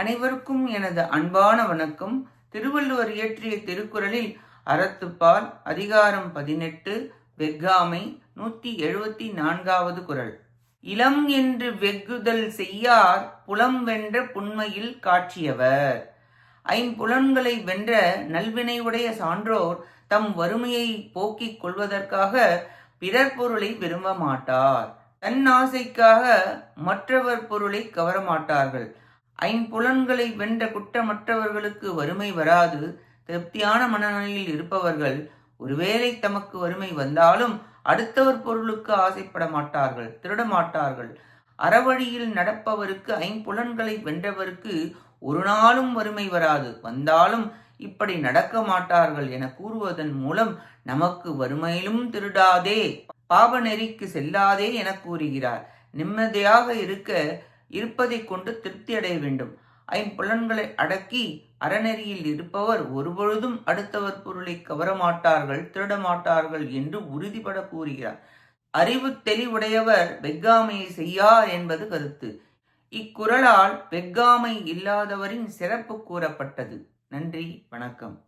அனைவருக்கும் எனது அன்பான வணக்கம். திருவள்ளுவர் இயற்றிய திருக்குறளில் அறத்துப்பால் அதிகாரம் பதினெட்டு வெஃகாமை நூற்றி எழுபத்தி நான்காவது குறள். இளம் என்று வெகுதல் செய்யார் புலம் வென்ற புண்மையில் காட்சியவர். ஐம்புலன்களை வென்ற நல்வினையுடைய சான்றோர் தம் வறுமையை போக்கிக் கொள்வதற்காக பிறர் பொருளை விரும்ப மாட்டார் தன் ஆசைக்காக மற்றவர் பொருளை கவரமாட்டார்கள். ஐம்புலன்களை வென்ற குற்றமற்றவர்களுக்கு வறுமை வராது. திருப்தியான மனநிலையில் இருப்பவர்கள் ஒருவேளை தமக்கு வறுமை வந்தாலும் அடுத்தவர் பொருளுக்கு ஆசைப்பட மாட்டார்கள் திருட மாட்டார்கள். அறவழியில் நடப்பவருக்கு ஐம்புலன்களை வென்றவருக்கு ஒரு நாளும் வறுமை வராது. வந்தாலும் இப்படி நடக்க மாட்டார்கள் என கூறுவதன் மூலம் நமக்கு வறுமையிலும் திருடாதே பாவ நெறிக்கு செல்லாதே என கூறுகிறார். நிம்மதியாக இருக்க இருப்பதை கொண்டு திருப்தி அடைய வேண்டும் ஐம்புலன்களை அடக்கி அறநெறியில் இருப்பவர் ஒருபொழுதும் அடுத்தவர் பொருளை கவரமாட்டார்கள் திருடமாட்டார்கள் என்று உறுதிபட கூறுகிறார். அறிவு தெளிவுடையவர் வெக்காமையை செய்யார் என்பது கருத்து. இக்குறளால் வெக்காமை இல்லாதவரின் சிறப்பு கூறப்பட்டது. நன்றி வணக்கம்.